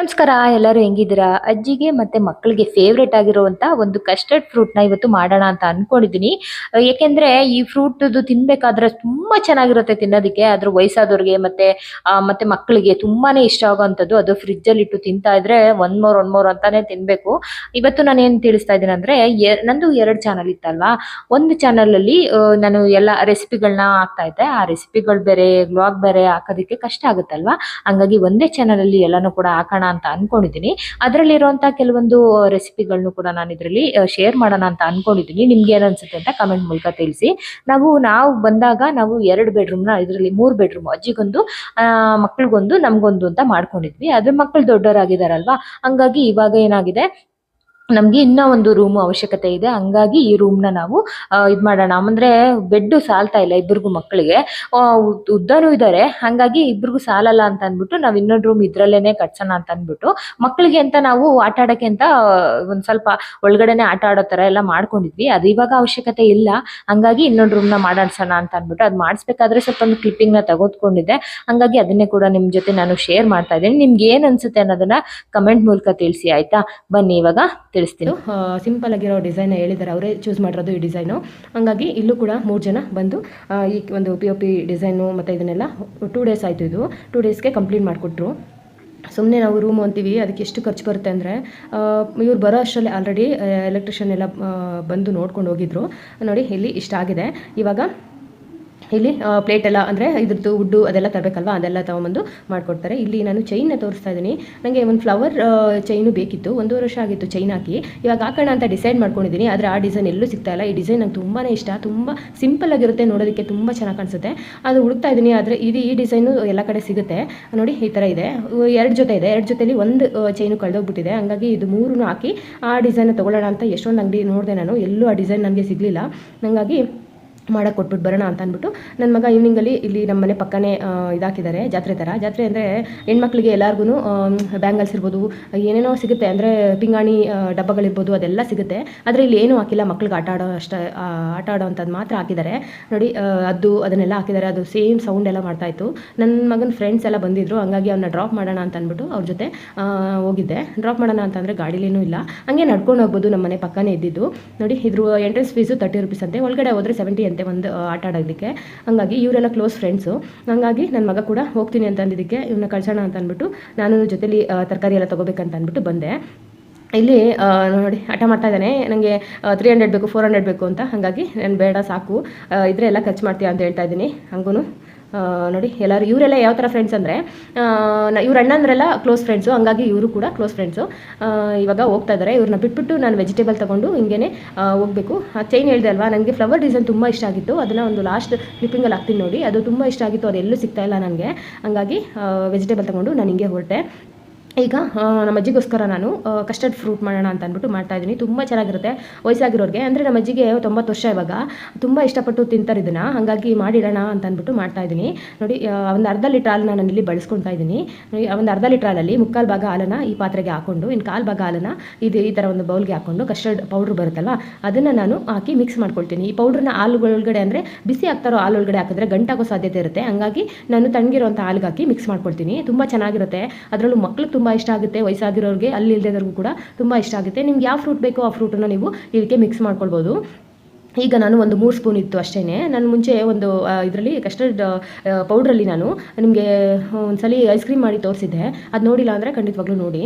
ನಮಸ್ಕಾರ, ಎಲ್ಲರೂ ಹೆಂಗಿದ್ದೀರಾ? ಅಜ್ಜಿಗೆ ಮತ್ತೆ ಮಕ್ಕಳಿಗೆ ಫೇವ್ರೇಟ್ ಆಗಿರುವಂಥ ಒಂದು ಕಸ್ಟರ್ಡ್ ಫ್ರೂಟ್ನ ಇವತ್ತು ಮಾಡೋಣ ಅಂತ ಅಂದ್ಕೊಂಡಿದ್ದೀನಿ ಏಕೆಂದರೆ ಈ ಫ್ರೂಟ್ ತಿನ್ಬೇಕಾದ್ರೆ ತುಂಬಾ ಚೆನ್ನಾಗಿರುತ್ತೆ ತಿನ್ನೋದಕ್ಕೆ. ಅದ್ರ ವಯಸ್ಸಾದವ್ರಿಗೆ ಮತ್ತೆ ಮತ್ತು ಮಕ್ಕಳಿಗೆ ತುಂಬಾನೇ ಇಷ್ಟ ಆಗೋವಂಥದ್ದು ಅದು ಫ್ರಿಜ್ ಅಲ್ಲಿ ಇಟ್ಟು ತಿಂತಾ ಇದ್ರೆ ಒಂದ್ ಮೋರ್ ಒನ್ ಮೋರ್ ಅಂತಾನೆ ತಿನ್ಬೇಕು. ಇವತ್ತು ನಾನು ಏನು ತಿಳಿಸ್ತಾ ಇದ್ದೀನಿ ಅಂದ್ರೆ ನಂದು ಎರಡು ಚಾನಲ್ ಇತ್ತಲ್ವಾ? ಒಂದು ಚಾನಲಲ್ಲಿ ನಾನು ಎಲ್ಲ ರೆಸಿಪಿಗಳನ್ನ ಹಾಕ್ತಾ ಇದ್ದೆ. ಆ ರೆಸಿಪಿಗಳು ಬೇರೆ ಬ್ಲಾಗ್ ಬೇರೆ ಹಾಕೋದಕ್ಕೆ ಕಷ್ಟ ಆಗುತ್ತಲ್ವಾ? ಹಂಗಾಗಿ ಒಂದೇ ಚಾನಲಲ್ಲಿ ಎಲ್ಲಾನು ಕೂಡ ಹಾಕೋಣ ಅಂತ ಅನ್ಕೊಂಡಿದ್ದೀನಿ. ಅದರಲ್ಲಿರುವಂತ ಕೆಲವೊಂದು ರೆಸಿಪಿಗಳನ್ನು ಕೂಡ ನಾನು ಇದರಲ್ಲಿ ಶೇರ್ ಮಾಡೋಣ ಅಂತ ಅನ್ಕೊಂಡಿದ್ದೀನಿ. ನಿಮ್ಗೆ ಅನ್ಸುತ್ತೆ ಅಂತ ಕಮೆಂಟ್ ಮೂಲಕ ತಿಳಿಸಿ. ನಾವು ನಾವು ಬಂದಾಗ ನಾವು ಎರಡು ಬೆಡ್ರೂಮ್ನ, ಇದರಲ್ಲಿ ಮೂರು ಬೆಡ್ರೂಮ್ ಅಜ್ಜಿಗೊಂದು ಮಕ್ಳಿಗೊಂದು, ನಮ್ಗೊಂದು ಅಂತ ಮಾಡ್ಕೊಂಡಿದ್ವಿ. ಅದ್ರ ಮಕ್ಕಳು ದೊಡ್ಡವರಾಗಿದಾರಲ್ವಾ? ಹಂಗಾಗಿ ಇವಾಗ ಏನಾಗಿದೆ ನಮ್ಗೆ ಇನ್ನೂ ಒಂದು ರೂಮ್ ಅವಶ್ಯಕತೆ ಇದೆ. ಹಂಗಾಗಿ ಈ ರೂಮ್ನ ನಾವು ಇದು ಮಾಡೋಣ. ಅಂದ್ರೆ ಬೆಡ್ ಸಾಲ್ತಾ ಇಲ್ಲ ಇಬ್ಬರಿಗೂ ಮಕ್ಕಳಿಗೆ. ಉದ್ದನೂ ಇದ್ದಾರೆ ಹಂಗಾಗಿ ಇಬ್ರಿಗೂ ಸಾಲಲ್ಲ ಅಂತ ಅಂದ್ಬಿಟ್ಟು ನಾವು ಇನ್ನೊಂದು ರೂಮ್ ಇದ್ರಲ್ಲೇನೆ ಕಟ್ಸೋಣ ಅಂತ ಅಂದ್ಬಿಟ್ಟು ಮಕ್ಕಳಿಗೆ ಅಂತ ನಾವು ಆಟ ಆಡಕ್ಕೆ ಅಂತ, ಒಂದು ಸ್ವಲ್ಪ ಒಳಗಡೆನೆ ಆಟ ಆಡೋ ತರ ಎಲ್ಲ ಮಾಡ್ಕೊಂಡಿದ್ವಿ. ಅದು ಇವಾಗ ಅವಶ್ಯಕತೆ ಇಲ್ಲ. ಹಂಗಾಗಿ ಇನ್ನೊಂದು ನ ಮಾಡಾಡ್ಸೋಣ ಅಂತ ಅಂದ್ಬಿಟ್ಟು, ಅದ್ ಮಾಡಿಸ್ಬೇಕಾದ್ರೆ ಸ್ವಲ್ಪ ಒಂದು ಕ್ಲಿಪ್ಪಿಂಗ್ನ ತೆಗೆದುಕೊಂಡಿದ್ದೆ ಹಂಗಾಗಿ ಅದನ್ನೇ ಕೂಡ ನಿಮ್ ಜೊತೆ ನಾನು ಶೇರ್ ಮಾಡ್ತಾ ಇದ್ದೀನಿ. ನಿಮ್ಗೆ ಏನ್ ಅನ್ಸುತ್ತೆ ಅನ್ನೋದನ್ನ ಕಮೆಂಟ್ ಮೂಲಕ ತಿಳಿಸಿ, ಆಯ್ತಾ? ಬನ್ನಿ ಇವಾಗ ತಿಳಿಸ್ತೀನಿ. ಸಿಂಪಲ್ ಆಗಿರೋ ಡಿಸೈನ್ ಹೇಳಿದ್ದಾರೆ ಅವರೇ ಚೂಸ್ ಮಾಡಿರೋದು ಈ ಡಿಸೈನು ಹಂಗಾಗಿ ಇಲ್ಲೂ ಕೂಡ ಮೂರು ಜನ ಬಂದು ಈ ಒಂದು ಪಿ ಒ ಪಿ ಡಿಸೈನು ಮತ್ತು ಇದನ್ನೆಲ್ಲ ಟೂ ಡೇಸ್ ಆಯಿತು ಇದು. ಟೂ ಡೇಸ್ಗೆ ಕಂಪ್ಲೀಟ್ ಮಾಡಿಕೊಟ್ರು. ಸುಮ್ಮನೆ ನಾವು ರೂಮ್ ಅಂತೀವಿ, ಅದಕ್ಕೆ ಎಷ್ಟು ಖರ್ಚು ಬರುತ್ತೆ ಅಂದರೆ ಇವ್ರು ಬರೋ ಅಷ್ಟರಲ್ಲಿ ಆಲ್ರೆಡಿ ಎಲೆಕ್ಟ್ರಿಷಿಯನ್ ಎಲ್ಲ ಬಂದು ನೋಡ್ಕೊಂಡು ಹೋಗಿದ್ರು. ನೋಡಿ, ಇಲ್ಲಿ ಇಷ್ಟ ಆಗಿದೆ. ಇವಾಗ ಇಲ್ಲಿ ಪ್ಲೇಟ್ ಎಲ್ಲ ಅಂದರೆ ಇದ್ರದ್ದು ವುಡ್ಡು ಅದೆಲ್ಲ ತರಬೇಕಲ್ವಾ? ಅದೆಲ್ಲ ತೊಗೊಂಬಂದು ಮಾಡ್ಕೊಡ್ತಾರೆ. ಇಲ್ಲಿ ನಾನು ಚೈನ್ನ ತೋರಿಸ್ತಾ ಇದ್ದೀನಿ. ನನಗೆ ಒಂದು ಫ್ಲವರ್ ಚೈನು ಬೇಕಿತ್ತು. ಒಂದೂವರೆ ವರ್ಷ ಆಗಿತ್ತು ಚೈನ್ ಹಾಕಿ. ಇವಾಗ ಹಾಕೋಣ ಅಂತ ಡಿಸೈಡ್ ಮಾಡ್ಕೊಂಡಿದ್ದೀನಿ. ಆದರೆ ಆ ಡಿಸೈನ್ ಎಲ್ಲೂ ಸಿಗ್ತಾ ಇಲ್ಲ. ಈ ಡಿಸೈನ್ ನಂಗೆ ತುಂಬಾ ಇಷ್ಟ. ತುಂಬ ಸಿಂಪಲ್ ಆಗಿರುತ್ತೆ. ನೋಡೋದಕ್ಕೆ ತುಂಬ ಚೆನ್ನಾಗಿ ಕಾಣಿಸುತ್ತೆ. ಅದು ಹುಡುಕ್ತಾ ಇದ್ದೀನಿ. ಆದರೆ ಇದು ಈ ಡಿಸೈನು ಎಲ್ಲ ಕಡೆ ಸಿಗುತ್ತೆ. ನೋಡಿ, ಈ ಥರ ಇದೆ. ಎರಡು ಜೊತೆ ಇದೆ. ಎರಡು ಜೊತೆಲಿ ಒಂದು ಚೈನು ಕಳೆದೋಗ್ಬಿಟ್ಟಿದೆ. ಹಂಗಾಗಿ ಇದು ಮೂರನ್ನು ಹಾಕಿ ಆ ಡಿಸೈನ್ ತಗೊಳ್ಳೋಣ ಅಂತ ಎಷ್ಟೊಂದು ಅಂಗಡಿ ನೋಡಿದೆ ನಾನು. ಎಲ್ಲೂ ಆ ಡಿಸೈನ್ ನನಗೆ ಸಿಗಲಿಲ್ಲ. ಹಾಗಾಗಿ ಮಾಡಕ್ಕೆ ಕೊಟ್ಬಿಟ್ಟು ಬರೋಣ ಅಂತ ಅಂದ್ಬಿಟ್ಟು ನನ್ನ ಮಗ ಈವ್ನಿಂಗಲ್ಲಿ ಇಲ್ಲಿ ನಮ್ಮ ಮನೆ ಪಕ್ಕನೇ ಇದಾಕಿದ್ದಾರೆ ಜಾತ್ರೆ ಥರ ಜಾತ್ರೆ ಅಂದರೆ ಹೆಣ್ಮಕ್ಳಿಗೆ ಎಲ್ಲರಿಗೂ ಬ್ಯಾಂಗಲ್ಸ್ ಇರ್ಬೋದು, ಏನೇನೋ ಸಿಗುತ್ತೆ. ಅಂದರೆ ಪಿಂಗಾಣಿ ಡಬ್ಬಗಳಿರ್ಬೋದು, ಅದೆಲ್ಲ ಸಿಗುತ್ತೆ. ಆದರೆ ಇಲ್ಲಿ ಏನೂ ಹಾಕಿಲ್ಲ. ಮಕ್ಳಿಗೆ ಆಟ ಆಡೋ ಅಷ್ಟ ಆಟ ಆಡೋ ಅಂಥದ್ದು ಮಾತ್ರ ಹಾಕಿದ್ದಾರೆ ನೋಡಿ ಅದು, ಅದನ್ನೆಲ್ಲ ಹಾಕಿದ್ದಾರೆ ಅದು ಸೇಮ್ ಸೌಂಡ್ ಎಲ್ಲ ಮಾಡ್ತಾಯಿತ್ತು ನನ್ನ ಮಗನ ಫ್ರೆಂಡ್ಸ್ ಎಲ್ಲ ಬಂದಿದ್ರು. ಹಂಗಾಗಿ ಅವನ್ನ ಡ್ರಾಪ್ ಮಾಡೋಣ ಅಂತ ಅಂದ್ಬಿಟ್ಟು ಅವ್ರ ಜೊತೆ ಹೋಗಿದ್ದೆ. ಡ್ರಾಪ್ ಮಾಡೋಣ ಅಂತಂದರೆ ಗಾಡೀಲೇನೂ ಇಲ್ಲ. ಹಂಗೆ ನಡ್ಕೊಂಡು ಹೋಗ್ಬೋದು ನಮ್ಮ ಮನೆ ಪಕ್ಕನೇ ಇದ್ದಿದ್ದು. ನೋಡಿ, ಇದ್ರ ಎಂಟ್ರೆನ್ಸ್ ಫೀಸು ತರ್ಟಿ ರುಪೀಸ್ ಅಂತೆ. ಒಳಗಡೆ ಹೋದರೆ ಸೆವೆಂಟಿ ಅಂತೆ. ಒಂದು ಆ, ಆಟ ಆಡೋದಕ್ಕೆ. ಹಂಗಾಗಿ ಇವರೆಲ್ಲ ಕ್ಲೋಸ್ ಫ್ರೆಂಡ್ಸು ಹಂಗಾಗಿ ನನ್ನ ಮಗ ಕೂಡ ಹೋಗ್ತೀನಿ ಅಂತ ಅಂದಿದ್ದಕ್ಕೆ ಇವನ್ನ ಕಳ್ಸೋಣ ಅಂತ ಅಂದ್ಬಿಟ್ಟು ನಾನು ಜೊತೆಲಿ ತರಕಾರಿ ಎಲ್ಲ ತೊಗೋಬೇಕಂತ ಅಂದ್ಬಿಟ್ಟು ಬಂದೆ. ಇಲ್ಲಿ ನೋಡಿ ಹಠ ಮಾಡ್ತಾ ಇದ್ದಾನೆ. ನನಗೆ ತ್ರೀ ಹಂಡ್ರೆಡ್ ಬೇಕು ಫೋರ್ ಹಂಡ್ರೆಡ್ ಬೇಕು ಅಂತ. ಹಾಗಾಗಿ ನಾನು ಬೇಡ ಸಾಕು. ಇದ್ರೆ ಎಲ್ಲ ಖರ್ಚು ಮಾಡ್ತೀಯ ಅಂತ ಹೇಳ್ತಾ ಇದ್ದೀನಿ. ಹಂಗೂ ನೋಡಿ, ಎಲ್ಲರೂ ಇವರೆಲ್ಲ ಯಾವ ಥರ ಫ್ರೆಂಡ್ಸ್ ಅಂದರೆ ಇವ್ರ ಅಣ್ಣಂದ್ರೆಲ್ಲ ಕ್ಲೋಸ್ ಫ್ರೆಂಡ್ಸು ಹಂಗಾಗಿ ಇವರು ಕೂಡ ಕ್ಲೋಸ್ ಫ್ರೆಂಡ್ಸು ಇವಾಗ ಹೋಗ್ತಾ ಇದ್ದಾರೆ ಇವ್ರನ್ನ ಬಿಟ್ಬಿಟ್ಟು ನಾನು ವೆಜಿಟೇಬಲ್ ತೊಗೊಂಡು ಹಿಂಗೇ ಹೋಗಬೇಕು. ಆ ಚೈನ್ ಹೇಳಿದೆ ಅಲ್ವಾ ನನಗೆ ಫ್ಲವರ್ ಡಿಸೈನ್ ತುಂಬ ಇಷ್ಟ ಆಗಿತ್ತು. ಅದನ್ನು ಒಂದು ಲಾಸ್ಟ್ ಕ್ಲಿಪ್ಪಿಂಗಲ್ಲಿ ಹಾಕ್ತೀನಿ ನೋಡಿ. ಅದು ತುಂಬ ಇಷ್ಟ ಆಗಿತ್ತು. ಅದು ಎಲ್ಲೂ ಸಿಗ್ತಾ ಇಲ್ಲ ನನಗೆ. ಹಂಗಾಗಿ ವೆಜಿಟೇಬಲ್ ತೊಗೊಂಡು ನಾನು ಹಿಂಗೆ ಹೊರಟೆ. ಈಗ ನಮ್ಮ ಅಜ್ಜಿಗೋಸ್ಕರ ನಾನು ಕಸ್ಟರ್ಡ್ ಫ್ರೂಟ್ ಮಾಡೋಣ ಅಂತ ಅಂದ್ಬಿಟ್ಟು ಮಾಡ್ತಾ ಇದ್ದೀನಿ. ತುಂಬ ಚೆನ್ನಾಗಿರುತ್ತೆ ವಯಸ್ಸಾಗಿರೋರಿಗೆ. ಅಂದರೆ ನಮ್ಮ ಅಜ್ಜಿಗೆ ತೊಂಬತ್ತು ವರ್ಷ ಇವಾಗ. ತುಂಬ ಇಷ್ಟಪಟ್ಟು ತಿಂತಾರೆ ಇದನ್ನು. ಹಾಗಾಗಿ ಮಾಡಿಡೋಣ ಅಂತ ಅಂದ್ಬಿಟ್ಟು ಮಾಡ್ತಾ ಇದ್ದೀನಿ. ನೋಡಿ ಒಂದು ಅರ್ಧ ಲೀಟ್ರ್ ಹಾಲನ್ನ ನಾನು ಇಲ್ಲಿ ಬಳಸ್ಕೊಳ್ತಾ ಇದ್ದೀನಿ. ಒಂದು ಅರ್ಧ ಲೀಟ್ರ್ ಹಾಲಲ್ಲಿ ಮುಕ್ಕಾಲು ಭಾಗ ಹಾಲನ್ನು ಈ ಪಾತ್ರೆಗೆ ಹಾಕೊಂಡು ಇನ್ನು ಕಾಲು ಭಾಗ ಹಾಲನ್ನು ಇದು ಈ ಥರ ಒಂದು ಬೌಲ್ಗೆ ಹಾಕೊಂಡು ಕಸ್ಟರ್ಡ್ ಪೌಡ್ರ್ ಬರುತ್ತಲ್ಲ, ಅದನ್ನು ನಾನು ಹಾಕಿ ಮಿಕ್ಸ್ ಮಾಡ್ಕೊಳ್ತೀನಿ. ಈ ಪೌಡ್ರನ್ನ ಹಾಲುಗಳೊಳಗಡೆ ಅಂದರೆ ಬಿಸಿ ಆಗ್ತಾರೋ ಹಾಲು ಒಳಗಡೆ ಹಾಕಿದ್ರೆ ಗಂಟಾಗೋ ಸಾಧ್ಯತೆ ಇರುತ್ತೆ. ಹಾಗಾಗಿ ನಾನು ತಣ್ಣಗಿರೋಂಥ ಹಾಲಿಗೆ ಹಾಕಿ ಮಿಕ್ಸ್ ಮಾಡ್ಕೊಳ್ತೀನಿ. ತುಂಬ ಚೆನ್ನಾಗಿರುತ್ತೆ. ಅದರಲ್ಲೂ ಮಕ್ಳಿಗೆ ತುಂಬ ಇಷ್ಟ ಆಗುತ್ತೆ ವಯಸ್ಸಾಗಿರೋರಿಗೆ, ಅಲ್ಲಿ ಇಲ್ಲದವ್ರಿಗೂ ಕೂಡ ತುಂಬ ಇಷ್ಟ ಆಗುತ್ತೆ. ನಿಮ್ಗೆ ಯಾವ ಫ್ರೂಟ್ ಬೇಕೋ ಆ ಫ್ರೂಟನ್ನು ನೀವು ಇದಕ್ಕೆ ಮಿಕ್ಸ್ ಮಾಡ್ಕೊಳ್ಬೋದು. ಈಗ ನಾನು ಒಂದು ಮೂರು ಸ್ಪೂನ್ ಇತ್ತು ಅಷ್ಟೇ ನಾನು ಮುಂಚೆ ಒಂದು ಇದರಲ್ಲಿ ಕಸ್ಟರ್ಡ್ ಪೌಡ್ರಲ್ಲಿ ನಾನು ನಿಮಗೆ ಒಂದ್ಸಲಿ ಐಸ್ ಕ್ರೀಮ್ ಮಾಡಿ ತೋರಿಸಿದ್ದೆ. ಅದು ನೋಡಿಲ್ಲ ಅಂದರೆ ಖಂಡಿತವಾಗ್ಲೂ ನೋಡಿ.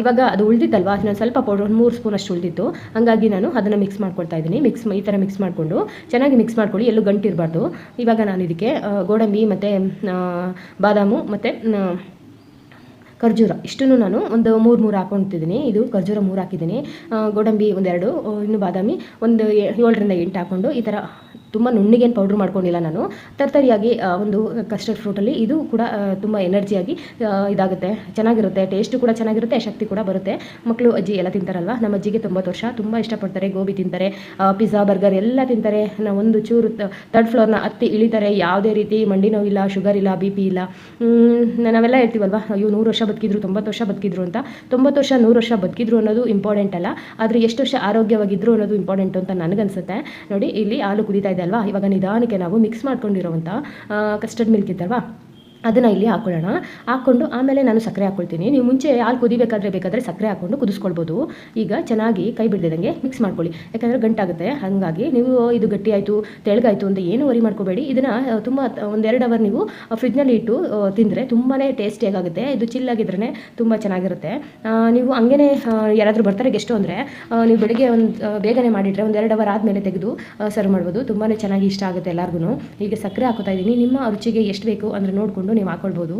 ಇವಾಗ ಅದು ಉಳಿದಿತ್ತಲ್ವಾ? ನಾನು ಸ್ವಲ್ಪ ಪೌಡ್ರ್ ಒಂದು ಮೂರು ಸ್ಪೂನ್ ಅಷ್ಟು ಉಳಿದಿತ್ತು. ಹಾಗಾಗಿ ನಾನು ಅದನ್ನು ಮಿಕ್ಸ್ ಮಾಡ್ಕೊಳ್ತಾ ಇದ್ದೀನಿ. ಮಿಕ್ಸ್ ಈ ಥರ ಮಿಕ್ಸ್ ಮಾಡಿಕೊಂಡು ಚೆನ್ನಾಗಿ ಮಿಕ್ಸ್ ಮಾಡ್ಕೊಳ್ಳಿ. ಎಲ್ಲೂ ಗಂಟಿರಬಾರ್ದು. ಇವಾಗ ನಾನು ಇದಕ್ಕೆ ಗೋಡಂಬಿ ಮತ್ತು ಬಾದಾಮು ಮತ್ತು ಖರ್ಜೂರ. ಇಷ್ಟನ್ನು ನಾನು ಒಂದು ಮೂರು ಮೂರು ಹಾಕೊಳ್ತಿದ್ದೀನಿ ಇದು ಖರ್ಜೂರ ಮೂರು ಹಾಕಿದ್ದೀನಿ. ಗೋಡಂಬಿ ಒಂದೆರಡು ಇನ್ನು ಬಾದಾಮಿ ಒಂದು ಏಳರಿಂದ ಎಂಟು ಹಾಕ್ಕೊಂಡು ಈ ಥರ ತುಂಬ ನುಣ್ಣಿಗೇನು ಪೌಡ್ರ್ ಮಾಡ್ಕೊಂಡಿಲ್ಲ ನಾನು. ತರ್ತರಿಯಾಗಿ ಒಂದು ಕಸ್ಟರ್ಡ್ ಫ್ರೂಟಲ್ಲಿ ಇದು ಕೂಡ ತುಂಬ ಎನರ್ಜಿಯಾಗಿ ಇದಾಗುತ್ತೆ. ಚೆನ್ನಾಗಿರುತ್ತೆ ಟೇಸ್ಟು ಕೂಡ ಚೆನ್ನಾಗಿರುತ್ತೆ, ಶಕ್ತಿ ಕೂಡ ಬರುತ್ತೆ. ಮಕ್ಕಳು ಅಜ್ಜಿ ಎಲ್ಲ ತಿಂತಾರಲ್ವ? ನಮ್ಮ ಅಜ್ಜಿಗೆ ತೊಂಬತ್ತು ವರ್ಷ. ತುಂಬ ಇಷ್ಟಪಡ್ತಾರೆ, ಗೋಬಿ ತಿಂತಾರೆ ಪಿಜ್ಜಾ ಬರ್ಗರ್ ಎಲ್ಲ ತಿಂತಾರೆ. ಒಂದು ಚೂರು ತರ್ಡ್ ಫ್ಲೋರ್ನ ಹತ್ತಿ ಇಳಿತಾರೆ. ಯಾವುದೇ ರೀತಿ ಮಂಡಿ ನೋವಿಲ್ಲ ಶುಗರ್ ಇಲ್ಲ ಬಿ ಪಿ ಇಲ್ಲ. ನಾವೆಲ್ಲ ಹೇಳ್ತೀವಲ್ವ? ಅಯ್ಯೋ, ನೂರು ವರ್ಷ ಬದುಕಿದ್ರು, ತೊಂಬತ್ತು ವರ್ಷ ಬದುಕಿದ್ರು ಅಂತ. ತೊಂಬತ್ತು ವರ್ಷ, ನೂರು ವರ್ಷ ಬದುಕಿದ್ರು ಅನ್ನೋದು ಇಂಪಾರ್ಟೆಂಟ್ ಅಲ್ಲ. ಆದರೆ ಎಷ್ಟು ವರ್ಷ ಆರೋಗ್ಯವಾಗಿದ್ರು ಅನ್ನೋದು ಇಂಪಾರ್ಟೆಂಟ್ ಅಂತ ನನಗನ್ಸುತ್ತೆ. ನೋಡಿ, ಇಲ್ಲಿ ಹಾಲು ಕುದೀತಾ ಇದೆ ಅಲ್ವಾ? ಇವಾಗ ನಿಧಾನಕ್ಕೆ ನಾವು ಮಿಕ್ಸ್ ಮಾಡ್ಕೊಂಡಿರೋವಂಥ ಕಸ್ಟರ್ಡ್ ಮಿಲ್ಕ್ ಇತ್ತಲ್ವಾ? ಅದನ್ನು ಇಲ್ಲಿ ಹಾಕೊಳ್ಳೋಣ. ಹಾಕ್ಕೊಂಡು ಆಮೇಲೆ ನಾನು ಸಕ್ಕರೆ ಹಾಕ್ಕೊಳ್ತೀನಿ. ನೀವು ಮುಂಚೆ ಹಾಲು ಕುದಿಬೇಕಾದ್ರೆ ಬೇಕಾದರೆ ಸಕ್ಕರೆ ಹಾಕ್ಕೊಂಡು ಕುದಿಸ್ಕೊಳ್ಬೋದು. ಈಗ ಚೆನ್ನಾಗಿ ಕೈ ಬಿಡ್ದಿದಂಗೆ ಮಿಕ್ಸ್ ಮಾಡ್ಕೊಳ್ಳಿ. ಯಾಕಂದರೆ ಗಂಟಾಗುತ್ತೆ. ಹಾಗಾಗಿ ನೀವು ಇದು ಗಟ್ಟಿ ಆಯಿತು ತೆಳಗಾಯಿತು ಅಂತ ಏನು ವರಿ ಮಾಡ್ಕೋಬೇಡಿ. ಇದನ್ನು ತುಂಬ ಒಂದೆರಡು ಅವರ್ ನೀವು ಫ್ರಿಜ್ನಲ್ಲಿ ಇಟ್ಟು ತಿಂದರೆ ತುಂಬಾ ಟೇಸ್ಟಿಯಾಗುತ್ತೆ ಇದು ಚಿಲ್ಲಾಗಿದ್ರೆ ತುಂಬ ಚೆನ್ನಾಗಿರುತ್ತೆ. ನೀವು ಹಂಗೇ ಯಾರಾದರೂ ಬರ್ತಾರೆ ಗೆಸ್ಟು ಅಂದರೆ ನೀವು ಬೆಳಿಗ್ಗೆ ಒಂದು ಬೇಗನೆ ಮಾಡಿಟ್ರೆ ಒಂದು ಎರಡು ಅವರ್ ಆದಮೇಲೆ ತೆಗೆದು ಸರ್ವ್ ಮಾಡ್ಬೋದು. ತುಂಬಾ ಚೆನ್ನಾಗಿ ಇಷ್ಟ ಆಗುತ್ತೆ ಎಲ್ಲರಿಗೂ ಈಗ ಸಕ್ಕರೆ ಹಾಕೋತಾ ಇದ್ದೀನಿ. ನಿಮ್ಮ ರುಚಿಗೆ ಎಷ್ಟು ಬೇಕು ಅಂದರೆ ನೋಡಿಕೊಂಡು ನೀವು ಹಾಕೊಳ್ಬೋದು.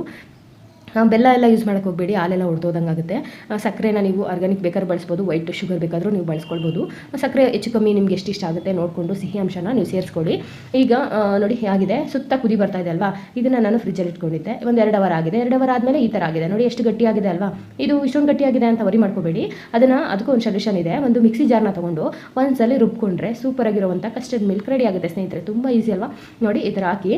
ಬೆಲ್ಲ ಎಲ್ಲ ಯೂಸ್ ಮಾಡೋಕ್ಕೆ ಹೋಗಬೇಡಿ, ಹಾಲೆಲ್ಲ ಹೊಡೆದೋದಂಗಾಗುತ್ತೆ ಸಕ್ಕರೆನ ನೀವು ಆರ್ಗ್ಯಾನಿಕ್ ಬೇಕಾದ್ರೆ ಬಳಸ್ಬೋದು ವೈಟ್ ಶುಗರ್ ಬೇಕಾದರೂ ನೀವು ಬಳಸ್ಕೊಳ್ಬೋದು. ಸಕ್ಕರೆ ಹೆಚ್ಚು ಕಮ್ಮಿ ನಿಮ್ಗೆ ಎಷ್ಟು ಇಷ್ಟ ಆಗುತ್ತೆ ನೋಡಿಕೊಂಡು ಸಿಹಿ ಅಂಶನ ನೀವು ಸೇರಿಸ್ಕೊಳ್ಳಿ. ಈಗ ನೋಡಿ ಆಗಿದೆ ಸುತ್ತ ಕುದಿ ಬರ್ತಾ ಇದೆ ಅಲ್ವಾ? ಇದನ್ನು ನಾನು ಫ್ರಿಜ್ಜಲ್ಲಿ ಇಟ್ಕೊಂಡಿದ್ದೆ. ಒಂದು ಎರಡು ಅವರ್ ಆಗಿದೆ. ಎರಡು ಅವರ್ ಆದಮೇಲೆ ಈ ಥರ ಆಗಿದೆ. ನೋಡಿ, ಎಷ್ಟು ಗಟ್ಟಿಯಾಗಿದೆ ಅಲ್ವಾ? ಇದು ಇಷ್ಟೊಂದು ಗಟ್ಟಿಯಾಗಿದೆ ಅಂತ ವರಿ ಮಾಡ್ಕೋಬೇಡಿ. ಅದನ್ನು ಅದಕ್ಕೂ ಒಂದು ಸೊಲ್ಯೂಷನ್ ಇದೆ. ಒಂದು ಮಿಕ್ಸಿ ಜಾರ್ನ ತೊಗೊಂಡು ಒಂದ್ಸಲಿ ರುಬ್ಕೊಂಡ್ರೆ ಸೂಪರ್ ಆಗಿರುವಂಥ ಕಸ್ಟರ್ಡ್ ಮಿಲ್ಕ್ ರೆಡಿ ಆಗುತ್ತೆ ಸ್ನೇಹಿತರೆ. ತುಂಬ ಈಸಿ ಅಲ್ವಾ? ನೋಡಿ, ಈ ಥರ ಹಾಕಿ.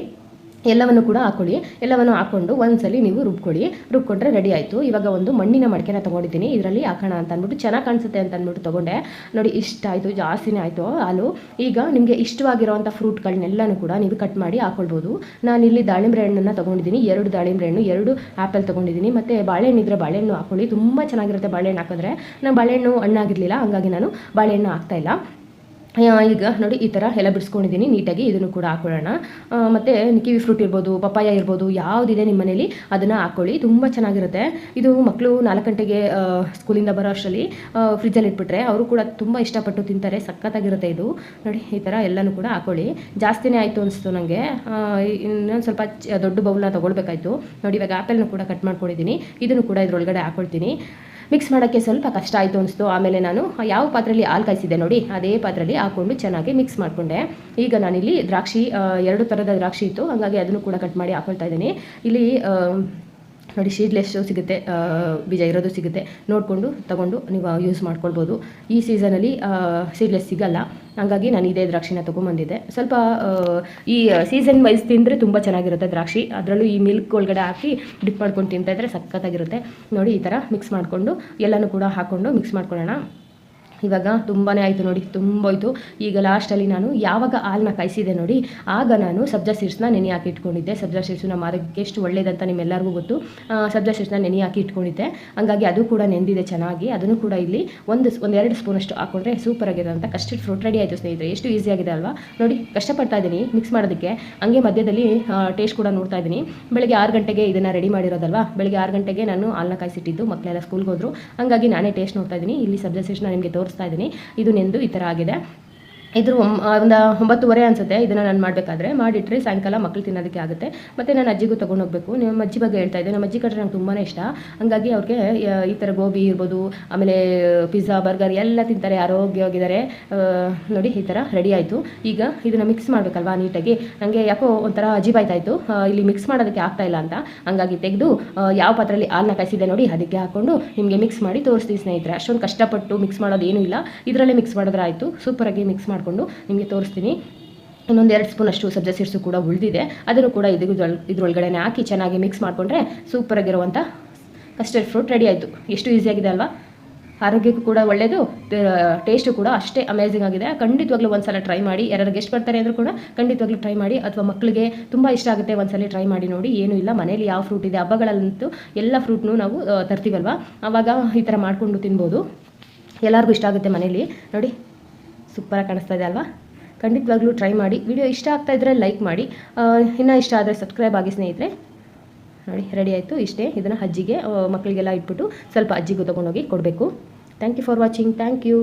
ಎಲ್ಲವನ್ನು ಕೂಡ ಹಾಕೊಳ್ಳಿ. ಎಲ್ಲವನ್ನು ಹಾಕ್ಕೊಂಡು ಒಂದ್ಸಲಿ ನೀವು ರುಬ್ಕೊಳ್ಳಿ. ರುಬ್ಕೊಂಡ್ರೆ ರೆಡಿ ಆಯಿತು. ಇವಾಗ ಒಂದು ಮಣ್ಣಿನ ಮಡಿಕೆನ ತೊಗೊಂಡಿದ್ದೀನಿ. ಇದರಲ್ಲಿ ಹಾಕೋಣ ಅಂತ ಅಂದ್ಬಿಟ್ಟು ಚೆನ್ನಾಗಿ ಕಾಣಿಸುತ್ತೆ ಅಂತ ಅಂದ್ಬಿಟ್ಟು ತೊಗೊಂಡೆ. ನೋಡಿ, ಇಷ್ಟ ಆಯಿತು, ಜಾಸ್ತಿನೇ ಆಯಿತು ಹಾಲು. ಈಗ ನಿಮಗೆ ಇಷ್ಟವಾಗಿರುವಂಥ ಫ್ರೂಟ್ಗಳನ್ನೆಲ್ಲನೂ ಕೂಡ ನೀವು ಕಟ್ ಮಾಡಿ ಹಾಕೊಳ್ಬೋದು. ನಾನು ಇಲ್ಲಿ ದಾಳಿಂಬೆ ಹಣ್ಣನ್ನು ತೊಗೊಂಡಿದ್ದೀನಿ. ಎರಡು ದಾಳಿಂಬೆ ಹಣ್ಣು, ಎರಡು ಆ್ಯಪಲ್ ತೊಗೊಂಡಿದ್ದೀನಿ. ಮತ್ತು ಬಾಳೆಹಣ್ಣು ಇದ್ದರೆ ಬಾಳೆಹಣ್ಣು ಹಾಕೊಳ್ಳಿ. ತುಂಬ ಚೆನ್ನಾಗಿರುತ್ತೆ ಬಾಳೆಹಣ್ಣು ಹಾಕಿದ್ರೆ. ನಾನು ಬಾಳೆಹಣ್ಣು ಹಣ್ಣಾಗಿರಲಿಲ್ಲ. ಹಂಗಾಗಿ ನಾನು ಬಾಳೆಹಣ್ಣು ಹಾಕ್ತಾಯಿಲ್ಲ ಈಗ ನೋಡಿ ಈ ಥರ ಎಲ್ಲ ಬಿಡಿಸ್ಕೊಂಡಿದ್ದೀನಿ. ನೀಟಾಗಿ ಇದನ್ನು ಕೂಡ ಹಾಕೊಳ್ಳೋಣ. ಮತ್ತು ಕಿವಿ ಫ್ರೂಟ್ ಇರ್ಬೋದು, ಪಪ್ಪಾಯ ಇರ್ಬೋದು, ಯಾವುದಿದೆ ನಿಮ್ಮ ಮನೇಲಿ ಅದನ್ನು ಹಾಕ್ಕೊಳ್ಳಿ ತುಂಬ ಚೆನ್ನಾಗಿರುತ್ತೆ. ಇದು ಮಕ್ಕಳು ನಾಲ್ಕು ಗಂಟೆಗೆ ಸ್ಕೂಲಿಂದ ಬರೋ ಅಷ್ಟರಲ್ಲಿ ಫ್ರಿಜ್ಜಲ್ಲಿ ಇಟ್ಬಿಟ್ರೆ ಅವರು ಕೂಡ ತುಂಬ ಇಷ್ಟಪಟ್ಟು ತಿಂತಾರೆ. ಸಖತ್ತಾಗಿರುತ್ತೆ ಇದು. ನೋಡಿ ಈ ಥರ ಎಲ್ಲನೂ ಕೂಡ ಹಾಕ್ಕೊಳ್ಳಿ ಜಾಸ್ತಿನೇ ಆಯಿತು ಅನಿಸ್ತು ನನಗೆ ಇನ್ನೊಂದು ಸ್ವಲ್ಪ ದೊಡ್ಡ ಬೌಲ್ನ ತೊಗೊಳ್ಬೇಕಾಯ್ತು. ನೋಡಿ ಇವಾಗ ಆ್ಯಪಲ್ನ ಕೂಡ ಕಟ್ ಮಾಡ್ಕೊಂಡಿದ್ದೀನಿ. ಇದನ್ನು ಕೂಡ ಇದರೊಳಗಡೆ ಹಾಕ್ಕೊಳ್ತೀನಿ ಮಿಕ್ಸ್ ಮಾಡೋಕ್ಕೆ ಸ್ವಲ್ಪ ಕಷ್ಟ ಆಯಿತು ಅನಿಸ್ತು. ಆಮೇಲೆ ನಾನು ಯಾವ ಪಾತ್ರೆಯಲ್ಲಿ ಹಾಲು ಕಾಯಿಸಿದ್ದೆ ನೋಡಿ, ಅದೇ ಪಾತ್ರೆಯಲ್ಲಿ ಹಾಕ್ಕೊಂಡು ಚೆನ್ನಾಗಿ ಮಿಕ್ಸ್ ಮಾಡಿಕೊಂಡೆ. ಈಗ ನಾನಿಲ್ಲಿ ದ್ರಾಕ್ಷಿ ಎರಡು ಥರದ ದ್ರಾಕ್ಷಿ ಇತ್ತು. ಹಾಗಾಗಿ ಅದನ್ನು ಕೂಡ ಕಟ್ ಮಾಡಿ ಹಾಕೊಳ್ತಾ ಇದ್ದೀನಿ. ಇಲ್ಲಿ ನೋಡಿ ಸೀಡ್ಲೆಸ್ಸು ಸಿಗುತ್ತೆ ಬೀಜ ಇರೋದು ಸಿಗುತ್ತೆ. ನೋಡಿಕೊಂಡು, ತಗೊಂಡು ನೀವು ಯೂಸ್ ಮಾಡ್ಕೊಳ್ಬೋದು. ಈ ಸೀಸನಲ್ಲಿ ಸೀಡ್ಲೆಸ್ ಸಿಗಲ್ಲ. ಹಾಗಾಗಿ ನಾನು ಇದೇ ದ್ರಾಕ್ಷಿನ ತೊಗೊಂಬಂದಿದ್ದೆ. ಸ್ವಲ್ಪ ಈ ಸೀಸನ್ ವೈಸ್ ತಿಂದರೆ ತುಂಬ ಚೆನ್ನಾಗಿರುತ್ತೆ ದ್ರಾಕ್ಷಿ. ಅದರಲ್ಲೂ ಈ ಮಿಲ್ಕ್ ಒಳಗಡೆ ಹಾಕಿ ಡಿಪ್ ಮಾಡ್ಕೊಂಡು ತಿಂತಾ ಇದ್ರೆ ಸಖತ್ತಾಗಿರುತ್ತೆ. ನೋಡಿ, ಈ ಥರ ಮಿಕ್ಸ್ ಮಾಡಿಕೊಂಡು, ಎಲ್ಲನೂ ಕೂಡ ಹಾಕ್ಕೊಂಡು ಮಿಕ್ಸ್ ಮಾಡ್ಕೊಳ್ಳೋಣ. ಇವಾಗ ತುಂಬಾ ಆಯಿತು ನೋಡಿ, ತುಂಬ ಹೋಯ್ತು. ಈಗ ಲಾಸ್ಟಲ್ಲಿ ನಾನು ಯಾವಾಗ ಹಾಲನ್ನ ಕಾಯಿಸಿದೆ ನೋಡಿ, ಆಗ ನಾನು ಸಬ್ಜಾ ಸೀಡ್ಸ್ನ ನೆನೆ ಹಾಕಿ ಇಟ್ಕೊಂಡಿದ್ದೆ. ಸಬ್ಜಾ ಸೀಡ್ಸು ನಮ್ಮ ಆರೋಗ್ಯಕ್ಕೆ ಎಷ್ಟು ಒಳ್ಳೇದಂತ ನಿಮ್ಮೆಲ್ಲರಿಗೂ ಗೊತ್ತು. ಸಬ್ಜಾ ಸೀಡ್ಸ್ನ ನೆನೆ ಹಾಕಿ ಇಟ್ಕೊಂಡಿದ್ದೆ. ಹಂಗಾಗಿ ಅದು ಕೂಡ ನೆಂದಿದೆ ಚೆನ್ನಾಗಿ. ಅದನ್ನು ಕೂಡ ಇಲ್ಲಿ ಒಂದು ಒಂದೆರಡು ಸ್ಪೂನಷ್ಟು ಹಾಕೊಂಡ್ರೆ ಸೂಪರ್ ಆಗಿರೋಂಥ ಕಸ್ಟರ್ಡ್ ಫ್ರೂಟ್ ರೆಡಿ ಆಯಿತು ಸ್ನೇಹಿತರೆ. ಎಷ್ಟು ಈಸಿ ಆಗಿದೆ ಅಲ್ವಾ? ನೋಡಿ, ಕಷ್ಟಪಡ್ತಾ ಇದ್ದೀನಿ ಮಿಕ್ಸ್ ಮಾಡೋದಕ್ಕೆ. ಹಂಗೆ ಮಧ್ಯದಲ್ಲಿ ಟೇಸ್ಟ್ ಕೂಡ ನೋಡ್ತಾ ಇದ್ದೀನಿ. ಬೆಳಗ್ಗೆ ಆರು ಗಂಟೆಗೆ ಇದನ್ನು ರೆಡಿ ಮಾಡಿರೋದಲ್ವಾ? ಬೆಳಗ್ಗೆ ಆರು ಗಂಟೆಗೆ ನಾನು ಹಾಲನ್ನ ಕಾಯಿಸಿಟ್ಟಿದ್ದು. ಮಕ್ಕಳೆಲ್ಲ ಸ್ಕೂಲ್ಗೆ ಹೋದರು. ಹಂಗಾಗಿ ನಾನೇ ಟೇಸ್ಟ್ ನೋಡ್ತಾ ಇದ್ದೀನಿ. ಇಲ್ಲಿ ಸಬ್ಜಾ ಸೀಡ್ಸ್ನ ನಿಮಗೆ ತೋರಿಸ್ತಾ ಇದ್ದೀನಿ. ಇದು ನೆಂದು ಈ ಥರ ಆಗಿದೆ. ಇದು ಒಮ್- ಆ, ಒಂದು ಒಂಬತ್ತುವರೆ ಅನ್ಸುತ್ತೆ. ಇದನ್ನು ನಾನು ಮಾಡಬೇಕಾದ್ರೆ ಮಾಡಿಟ್ರಿ ಸಾಯಂಕಾಲ ಮಕ್ಕಳು ತಿನ್ನೋದಕ್ಕೆ ಆಗುತ್ತೆ. ಮತ್ತು ನಾನು ಅಜ್ಜಿಗೂ ತೊಗೊಂಡು ಹೋಗಬೇಕು. ನಿಮ್ಮ ಅಜ್ಜಿ ಬಗ್ಗೆ ಹೇಳ್ತಾ ಇದ್ದೆ. ನಮ್ಮ ಅಜ್ಜಿ ಕಟ್ರೆ ನಂಗೆ ತುಂಬಾ ಇಷ್ಟ. ಹಂಗಾಗಿ ಅವ್ರಿಗೆ ಈ ಥರ ಗೋಬಿ ಇರ್ಬೋದು ಆಮೇಲೆ ಪಿಜ್ಜಾ ಬರ್ಗರ್ ಎಲ್ಲ ತಿಂತಾರೆ. ಆರೋಗ್ಯವಾಗಿದ್ದಾರೆ. ನೋಡಿ ಈ ಥರ ರೆಡಿ ಆಯಿತು. ಈಗ ಇದನ್ನು ಮಿಕ್ಸ್ ಮಾಡಬೇಕಲ್ವಾ ನೀಟಾಗಿ? ನನಗೆ ಯಾಕೋ ಒಂಥರ ಅಜೀಬಾಯ್ತಾಯಿತು ಇಲ್ಲಿ ಮಿಕ್ಸ್ ಮಾಡೋದಕ್ಕೆ ಆಗ್ತಾ ಇಲ್ಲ ಅಂತ. ಹಂಗಾಗಿ ತೆಗೆದು ಯಾವ ಪಾತ್ರೆಯಲ್ಲಿ ಹಾಲನ್ನ ಕಾಯಿಸಿದೆ ನೋಡಿ ಅದಕ್ಕೆ ಹಾಕ್ಕೊಂಡು ನಿಮಗೆ ಮಿಕ್ಸ್ ಮಾಡಿ ತೋರಿಸ್ತೀವಿ ಸ್ನೇಹಿತರೆ. ಅಷ್ಟೊಂದು ಕಷ್ಟಪಟ್ಟು ಮಿಕ್ಸ್ ಮಾಡೋದು ಏನೂ ಇಲ್ಲ. ಇದರಲ್ಲೇ ಮಿಕ್ಸ್ ಮಾಡಿದ್ರೆ ಆಯಿತು. ಸೂಪರಾಗಿ ಮಿಕ್ಸ್ ಮಾಡಿಕೊಂಡು ನಿಮಗೆ ತೋರಿಸ್ತೀನಿ. ಇನ್ನೊಂದು ಎರಡು ಸ್ಪೂನ್ ಅಷ್ಟು ಸಬ್ಜಾ ಸೀಡ್ಸು ಕೂಡ ಉಳಿದಿದೆ. ಅದನ್ನು ಕೂಡ ಇದು ಇದ್ರೊಳಗಡೆ ಹಾಕಿ ಚೆನ್ನಾಗಿ ಮಿಕ್ಸ್ ಮಾಡಿಕೊಂಡ್ರೆ ಸೂಪರಾಗಿರುವಂಥ ಕಸ್ಟರ್ಡ್ ಫ್ರೂಟ್ ರೆಡಿ ಆಯಿತು. ಎಷ್ಟು ಈಸಿಯಾಗಿದೆ ಅಲ್ವಾ? ಆರೋಗ್ಯಕ್ಕೂ ಕೂಡ ಒಳ್ಳೆಯದು ಟೇಸ್ಟು ಕೂಡ ಅಷ್ಟೇ ಅಮೇಝಿಂಗ್ ಆಗಿದೆ. ಖಂಡಿತವಾಗ್ಲೂ ಒಂದ್ಸಲ ಟ್ರೈ ಮಾಡಿ ಯಾರು ಗೆಸ್ಟ್ ಬರ್ತಾರೆ ಅಂದರೂ ಕೂಡ ಖಂಡಿತವಾಗ್ಲೂ ಟ್ರೈ ಮಾಡಿ, ಅಥವಾ ಮಕ್ಕಳಿಗೆ ತುಂಬ ಇಷ್ಟ ಆಗುತ್ತೆ ಒಂದ್ಸಲ ಟ್ರೈ ಮಾಡಿ ನೋಡಿ, ಏನೂ ಇಲ್ಲ, ಮನೇಲಿ ಯಾವ ಫ್ರೂಟ್ ಇದೆ, ಹಬ್ಬಗಳಲ್ಲಂತೂ ಎಲ್ಲ ಫ್ರೂಟ್ನು ನಾವು ತರ್ತೀವಲ್ವ? ಆವಾಗ ಈ ಥರ ಮಾಡಿಕೊಂಡು ತಿನ್ಬೋದು. ಎಲ್ಲರಿಗೂ ಇಷ್ಟ ಆಗುತ್ತೆ ಮನೇಲಿ. ನೋಡಿ. ಸೂಪರಾಗಿ ಕಾಣಿಸ್ತಾ ಇದೆ ಅಲ್ವಾ? ಖಂಡಿತವಾಗ್ಲೂ ಟ್ರೈ ಮಾಡಿ. ವಿಡಿಯೋ ಇಷ್ಟ ಆಗ್ತಾ ಇದ್ರೆ ಲೈಕ್ ಮಾಡಿ. ಇನ್ನೂ ಇಷ್ಟ ಆದರೆ ಸಬ್ಸ್ಕ್ರೈಬ್ ಆಗಿ ಸ್ನೇಹಿತರೆ. ನೋಡಿ ರೆಡಿ ಆಯಿತು. ಇಷ್ಟೇ. ಇದನ್ನು ಅಜ್ಜಿಗೆ ಮಕ್ಕಳಿಗೆಲ್ಲ ಇಟ್ಬಿಟ್ಟು ಸ್ವಲ್ಪ ಅಜ್ಜಿಗೂ ತೊಗೊಂಡೋಗಿ ಕೊಡಬೇಕು. Thank you for watching thank you